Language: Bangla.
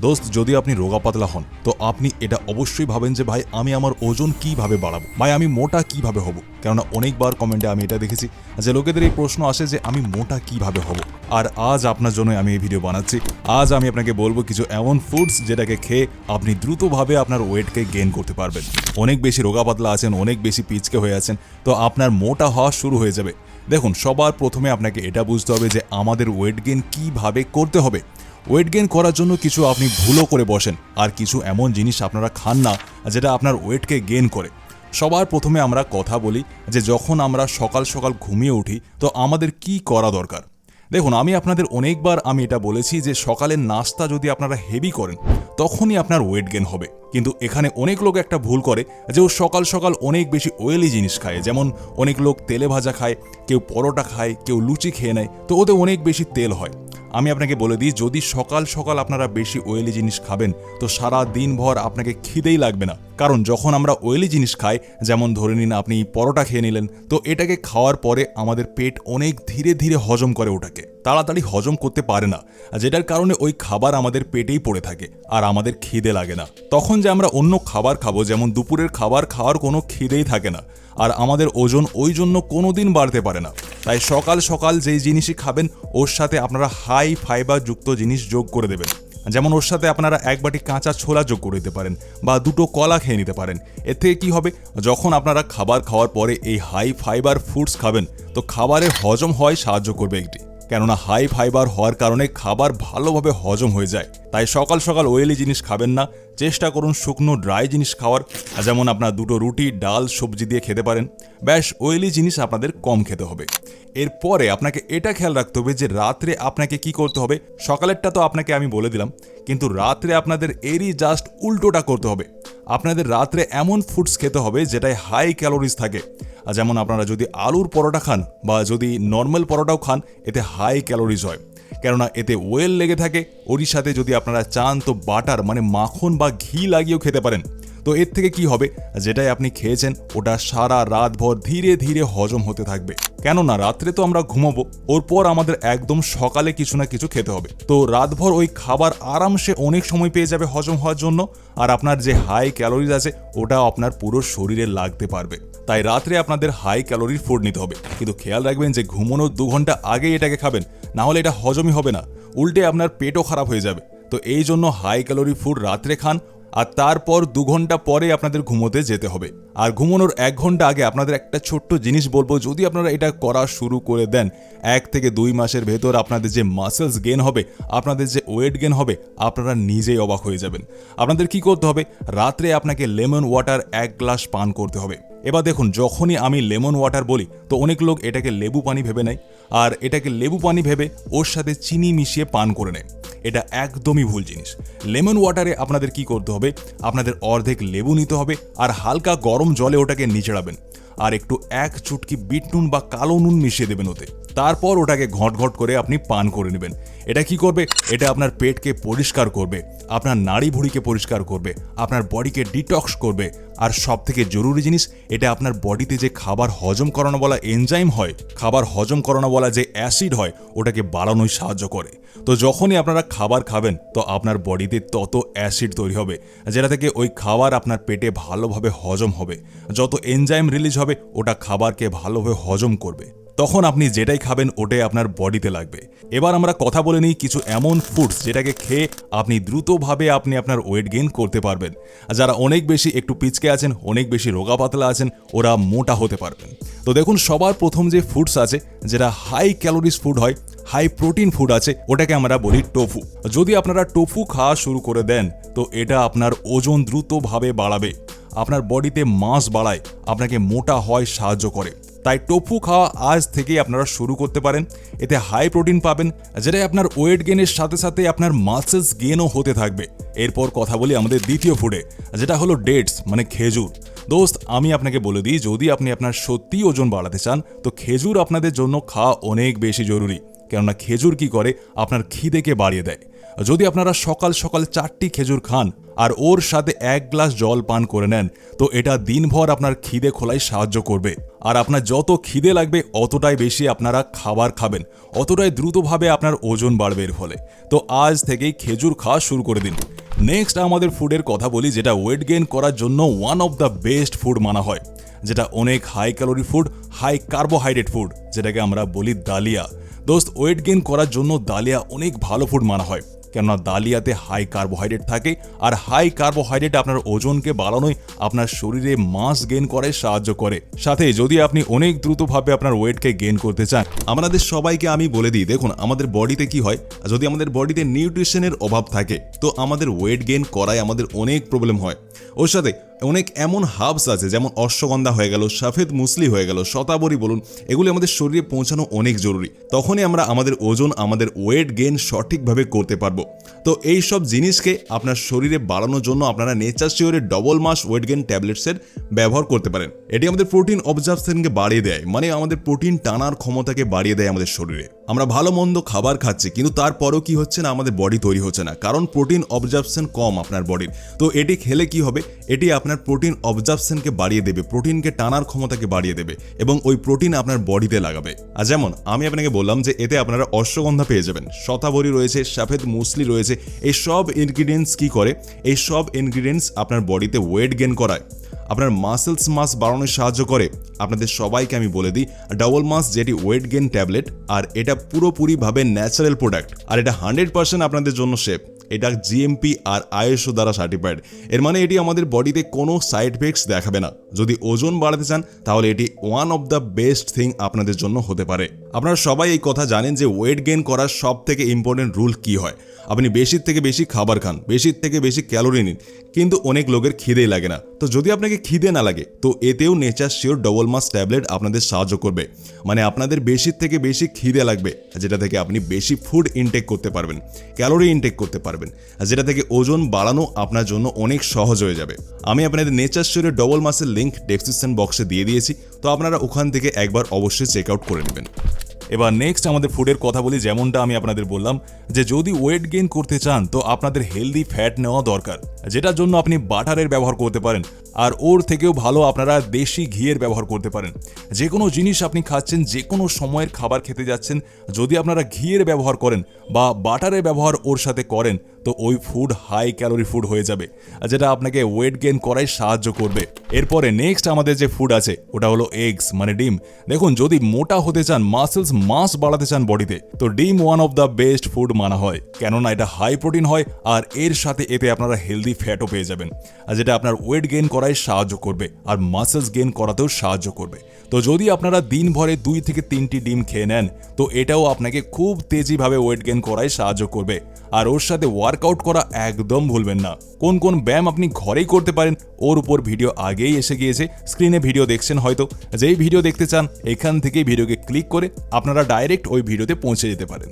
দোস্ত, যদি আপনি রোগা পাতলা হন, তো আপনি এটা অবশ্যই ভাবেন যে, ভাই, আমি আমার ওজন কীভাবে বাড়াবো? ভাই, আমি মোটা কীভাবে হব? কেননা অনেকবার কমেন্টে আমি এটা দেখেছি যে, লোকেদের এই প্রশ্ন আসে যে, আমি মোটা কীভাবে হব? আর আজ আপনার জন্য আমি এই ভিডিও বানাচ্ছি। আজ আমি আপনাকে বলব কিছু এমন ফুডস যেটাকে খেয়ে আপনি দ্রুতভাবে আপনার ওয়েটকে গেইন করতে পারবেন। অনেক বেশি রোগা পাতলা আছেন, অনেক বেশি পিচকে হয়ে আছেন, তো আপনার মোটা হওয়া শুরু হয়ে যাবে। দেখুন, সবার প্রথমে আপনাকে এটা বুঝতে হবে যে, আমাদের ওয়েট গেইন কীভাবে করতে হবে। ওয়েট গেইন করার জন্য কিছু আপনি ভুলও করে বসেন। আর কিছু এমন জিনিস আপনারা খান না, যেটা আপনার ওয়েটকে গেইন করে। সবার প্রথমে আমরা কথা বলি যে যখন আমরা সকাল সকাল ঘুমিয়ে উঠি, তো আমাদের কি করা দরকার? দেখুন, আমি আপনাদের অনেকবার আমি এটা বলেছি যে সকালের নাস্তা যদি আপনারা হেভি করেন, তখনই আপনার ওয়েট গেন হবে। কিন্তু এখানে অনেক লোক একটা ভুল করে যে ও সকাল সকাল অনেক বেশি অয়েলি জিনিস খায়। যেমন অনেক লোক তেলে ভাজা খায়, কেউ পরোটা খায়, কেউ লুচি খেয়ে নেয়, তো ওতে অনেক বেশি তেল হয়। আমি আপনাকে বলে দিই, যদি সকাল সকাল আপনারা বেশি অয়েলি জিনিস খাবেন, তো সারা দিনভর আপনাকে খিদেই লাগবে না। কারণ যখন আমরা অয়েলি জিনিস খাই, যেমন ধরে নিন আপনি পরোটা খেয়ে নিলেন, তো এটাকে খাওয়ার পরে আমাদের পেট অনেক ধীরে ধীরে হজম করে ওটাকে। তাড়াতাড়ি হজম করতে পারে না, যেটার কারণে ওই খাবার আমাদের পেটেই পড়ে থাকে আর আমাদের খিদে লাগে না। তখন যে আমরা অন্য খাবার খাব, যেমন দুপুরের খাবার খাওয়ার কোনো খিদেই থাকে না আর আমাদের ওজন ওই জন্য কোনো দিন বাড়তে পারে না। তাই সকাল সকাল যেই জিনিসই খাবেন, ওর সাথে আপনারা হাই ফাইবার যুক্ত জিনিস যোগ করে দেবেন। যেমন ওর সাথে আপনারা এক বাটি কাঁচা ছোলা যোগ করে দিতে পারেন বা দুটো কলা খেয়ে নিতে পারেন। এর থেকে কী হবে? যখন আপনারা খাবার খাওয়ার পরে এই হাই ফাইবার ফুডস খাবেন, তো খাবারে হজম হয় সাহায্য করবে একটি কেননা হাই ফাইবার হওয়ার কারণে খাবার ভালোভাবে হজম হয়ে যায়। তাই সকাল সকাল ওয়েলি জিনিস খাবেন না। চেষ্টা করুন শুকনো ড্রাই জিনিস খাওয়ার। যেমন আপনার দুটো রুটি, ডাল, সবজি দিয়ে খেতে পারেন। ব্যাস ওয়েলি জিনিস আপনাদের কম খেতে হবে। এরপরে আপনাকে এটা খেয়াল রাখতে হবে যে রাত্রে আপনাকে কি করতে হবে? সকালেরটা তো আপনাকে আমি বলে দিলাম। কিন্তু রাত্রে আপনাদের এরই জাস্ট উল্টোটা করতে হবে। আপনাদের রাত্রে এমন ফুডস খেতে হবে যেটায় হাই ক্যালোরিজ থাকে। যেমন আপনারা যদি আলুর পরোটা খান বা যদি নর্মাল পরোটাও খান, এতে হাই ক্যালোরিজ হয়। কেননা এতে ওয়েল লেগে থাকে। ওরই সাথে যদি আপনারা চান তো বাটার মানে মাখন বা ঘি লাগিয়েও খেতে পারেন। তো এর থেকে কি হবে? যেটাই আপনি খেয়েছেন, ওটা সারা রাতভর ধীরে ধীরে হজম হতে থাকবে। কেননা রাত্রে তো আমরা ঘুমাবো, ওর পর আমাদের একদম সকালে কিছু না কিছু খেতে হবে। তো রাতভর ওই খাবার আরামসে অনেক সময় পেয়ে যাবে হজম হওয়ার জন্য, আর আপনার যে হাই ক্যালোরিজ আছে, ওটা আপনার পুরো শরীরে লাগতে পারবে। তাই রাত্রে আপনাদের হাই ক্যালোরির ফুড নিতে হবে। কিন্তু খেয়াল রাখবেন যে ঘুমানোর দু ঘণ্টা আগে এটাকে খাবেন, না হলে এটা হজমই হবে না। উল্টে আপনার পেটও খারাপ হয়ে যাবে। তো এই জন্য হাই ক্যালোরি ফুড রাত্রে খান আর তারপর দু ঘণ্টা পরে আপনাদের ঘুমোতে যেতে হবে। আর ঘুমানোর এক ঘণ্টা আগে আপনাদের একটা ছোট্ট জিনিস বলব, যদি আপনারা এটা করা শুরু করে দেন, এক থেকে দুই মাসের ভেতর আপনাদের যে মাসেলস গেন হবে, আপনাদের যে ওয়েট গেন হবে, আপনারা নিজেই অবাক হয়ে যাবেন। আপনাদের কি করতে হবে? রাত্রে আপনাকে লেমন ওয়াটার এক গ্লাস পান করতে হবে। এবার দেখুন, যখনই আমি লেমন ওয়াটার বলি, তো অনেক লোক এটাকে লেবু পানি ভেবে নেয়, আর এটাকে লেবু পানি ভেবে ওর সাথে চিনি মিশিয়ে পান করে নেয়। এটা একদমই ভুল জিনিস। লেমন ওয়াটারে আপনাদের কি করতে হবে? আপনাদের অর্ধেক লেবু নিতে হবে আর হালকা গরম জলে ওটাকে নিচড়াবেন। আর একটু এক চুটকি বিট নুন বা কালো নুন মিশিয়ে দেবেন ওতে। তারপর ওটাকে ঘট ঘট করে আপনি পান করে নেবেন। এটা কি করবে? এটা আপনার পেটকে পরিষ্কার করবে, আপনার নাড়ি ভুড়িকে পরিষ্কার করবে, আপনার বডিকে ডিটক্স করবে আর সব থেকে জরুরি জিনিস, এটা আপনার বডিতে যে খাবার হজম করানো বলা এনজাইম হয়, খাবার হজম করানো বলা যে অ্যাসিড হয়, ওটাকে বাড়ানোই সাহায্য করে। তো যখনই আপনারা খাবার খাবেন, তো আপনার বডিতে তত অ্যাসিড তৈরি হবে, যেটা থেকে ওই খাবার আপনার পেটে ভালোভাবে হজম হবে। যত এনজাইম রিলিজ হবে, ওটা খাবারকে ভালোভাবে হজম করবে। তখন আপনি যেটাই খাবেন ওটাই আপনার বডিতে লাগবে। এবার আমরা কথা বলে নিই কিছু এমন ফুডস যেটাকে খেয়ে আপনি দ্রুতভাবে আপনি আপনার ওয়েট গেইন করতে পারবেন। যারা অনেক বেশি একটু পিচকে আছেন, অনেক বেশি রোগা পাতলা আছেন, ওরা মোটা হতে পারবেন। তো দেখুন, সবার প্রথম যে ফুডস আছে, যেটা হাই ক্যালোরিজ ফুড হয় হাই প্রোটিন ফুড আছে, ওটাকে আমরা বলি টোফু যদি আপনারা টোফু খাওয়া শুরু করে দেন, তো এটা আপনার ওজন দ্রুতভাবে বাড়াবে। আপনার বডিতে মাস বাড়ায়, আপনাকে মোটা হয় সাহায্য করে। তাই টোফু খাওয়া আজ থেকেই আপনারা শুরু করতে পারেন। এতে হাই প্রোটিন পাবেন, যেটাই আপনার ওয়েট গেনের সাথে সাথে আপনার মাসেলস গেনও হতে থাকবে। এরপর কথা বলি আমাদের দ্বিতীয় ফুডে যেটা হলো ডেটস মানে খেজুর। দোস্ত, আমি আপনাকে বলে দিই, যদি আপনি আপনার সত্যি ওজন বাড়াতে চান, তো খেজুর আপনাদের জন্য খাওয়া অনেক বেশি জরুরি। কেননা খেজুর কি করে? আপনার খিদেকে বাড়িয়ে দেয়। যদি আপনারা সকাল সকাল চারটি খেজুর খান আর ওর সাথে এক গ্লাস জল পান করে নেন, তো এটা দিনভর আপনার খিদে খোলায় সাহায্য করবে। আর আপনার যত খিদে লাগবে, অতটাই বেশি আপনারা খাবার খাবেন। অতটাই দ্রুতভাবে আপনার ওজন বাড়বে এর ফলে। তো আজ থেকেই খেজুর খাওয়া শুরু করে দিন। নেক্সট আমাদের ফুডের কথা বলি, যেটা ওয়েট গেইন করার জন্য one of the best food মানা হয়। যেটা অনেক high calorie food high carbohydrate food যেটাকে আমরা বলি দালিয়া। দোস্ত ওয়েট গেইন করার জন্য দালিয়া অনেক ভালো ফুড মানা হয়। কেননা দালিয়াতে হাই কার্বোহাইড্রেট থাকে। আর হাই কার্বোহাইড্রেট আপনার ওজনকে বাড়ানোয় আপনার শরীরে মাস গেন করে, সাহায্য করে। সাথে যদি আপনি অনেক দ্রুতভাবে আপনার ওয়েটকে গেন করতে চান, আমাদের সবাইকে আমি বলে দিই, দেখুন, আমাদের বডিতে কি হয়, যদি আমাদের বডিতে নিউট্রিশনের অভাব থাকে, তো আমাদের ওয়েট গেন করায় আমাদের অনেক প্রবলেম হয়। ওর সাথে অনেক এমন হাবস আছে, যেমন অশ্বগন্ধা হয়ে গেল, সাফেদ মুসলি হয়ে গেল, শতাবরী বলুন, এগুলি আমাদের শরীরে পৌঁছানো অনেক জরুরি। তখনই আমরা আমাদের ওজন, আমাদের ওয়েট গেইন সঠিকভাবে করতে পারব। তো এই সব জিনিসকে আপনার শরীরে বাড়ানোর জন্য আপনারা নেচার শিওরের ডবল মাস ওয়েট গেইন ট্যাবলেটসের ব্যবহার করতে পারেন। এটি আমাদের প্রোটিন অবজারভেশনকে বাড়িয়ে দেয় মানে আমাদের প্রোটিন টানার ক্ষমতাকে বাড়িয়ে দেয় আমাদের শরীরে। আমরা ভালো মন্দ খাবার খাচ্ছি, কিন্তু তারপরেও কি হচ্ছে না আমাদের বডি তৈরি হচ্ছে না। কারণ প্রোটিন অবজারভেশন কম আপনার বডির তো এটি খেলে কি হবে? এটি আপনার প্রোটিন অবজারভেশনকে বাড়িয়ে দেবে প্রোটিনকে টানার ক্ষমতাকে বাড়িয়ে দেবে, এবং ওই প্রোটিন আপনার বডিতে লাগাবে। আর যেমন, আমি আপনাকে বললাম যে এতে আপনারা অশ্বগন্ধা পেয়ে যাবেন, শতাবরী রয়েছে, সাফেদ মুসলি রয়েছে, এই সব ইনগ্রিডিয়েন্টস কি করে? এই সব ইনগ্রিডিয়েন্টস আপনার বডিতে ওয়েট গেন করায়। আপনার মাসেলস মাস বাড়ানোয় সাহায্য করে। আপনাদের সবাইকে আমি বলে দিই ডাবল মাস যেটি ওয়েট গেন ট্যাবলেট আর এটা পুরোপুরিভাবে ন্যাচারাল প্রোডাক্ট আর এটা হান্ড্রেড পার্সেন্ট আপনাদের জন্য সেফ এটা জিএমপি আর আইএসও দ্বারা সার্টিফাইড এর মানে এটি আমাদের বডিতে কোনো সাইড এফেক্টস দেখাবে না। যদি ওজন বাড়াতে চান, তাহলে এটি one of the best thing আপনাদের জন্য হতে পারে। আপনারা সবাই এই কথা জানেন যে ওয়েট গেন করার সব থেকে ইম্পর্টেন্ট রুল কি হয়। আপনি বেশির থেকে বেশি খাবার খান, বেশির থেকে বেশি ক্যালোরি নিন। কিন্তু অনেক লোকের খিদেই লাগে না। তো যদি আপনাকে খিদে না লাগে, তো এতেও nature sure double mass tablet আপনাদের সাহায্য করবে। মানে আপনাদের বেশির থেকে বেশি খিদে লাগবে, যেটা থেকে আপনি বেশি ফুড ইনটেক করতে পারবেন ক্যালোরি ইনটেক করতে পারবেন যেটা থেকে ওজন বাড়ানো আপনার জন্য অনেক সহজ হয়ে যাবে। আমি আপনাদের নেচার শিওরের ডবল মাসের লিঙ্ক ডেসক্রিপশন বক্সে দিয়ে দিয়েছি, তো আপনারা ওখান থেকে একবার অবশ্যই চেক আউট করে নেবেন। এবার নেক্সট আমাদের ফুডের কথা বলি, যেমনটা আমি আপনাদের বললাম, যে যদি ওয়েট গেইন করতে চান, তো আপনাদের হেলদি ফ্যাট নেওয়া দরকার। যেটার জন্য আপনি বাটারের ব্যবহার করতে পারেন, আর ওর থেকেও ভালো আপনারা দেশি ঘিয়ের ব্যবহার করতে পারেন। যে কোনো জিনিস আপনি খাচ্ছেন যে কোনো সময়ের খাবার খেতে যাচ্ছেন, যদি আপনারা ঘিয়ের ব্যবহার করেন বা বাটারের ব্যবহার ওর সাথে করেন, তো ওই ফুড হাই ক্যালোরি ফুড হয়ে যাবে, যেটা আপনাকে ওয়েট গেইন করায় সাহায্য করবে। এরপরে নেক্সট আমাদের যে ফুড আছে, ওটা হলো এগস মানে ডিম। দেখুন, যদি মোটা হতে চান মাসেলস মাস বাড়াতে চান বডিতে, তো ডিম one of the best food মানা হয়। কেননা এটা হাই প্রোটিন হয়, আর এর সাথে এতে আপনারা হেলদি ফ্যাটও পেয়ে যাবেন। আর যেটা আপনার ওয়েট গেইন করায় সাহায্য করবে, আর মাসেলস গেইন করাতেও সাহায্য করবে। তো যদি আপনারা দিন ভরে দুই থেকে তিনটি ডিম খেয়ে নেন, তো এটাও আপনাকে খুব তেজিভাবে ওয়েট গেইন করায় সাহায্য করবে। আর ওর সাথে ওয়ার্কআউট করা একদম ভুলবেন না। কোন কোন ব্যায়াম আপনি ঘরেই করতে পারেন, ওর উপর ভিডিও আগেই এসে গিয়েছে। স্ক্রিনে ভিডিও দেখছেন হয়তো। যেই ভিডিও দেখতে চান, এখান থেকেই ভিডিওকে ক্লিক করে আপনারা ডাইরেক্ট ওই ভিডিওতে পৌঁছে যেতে পারেন।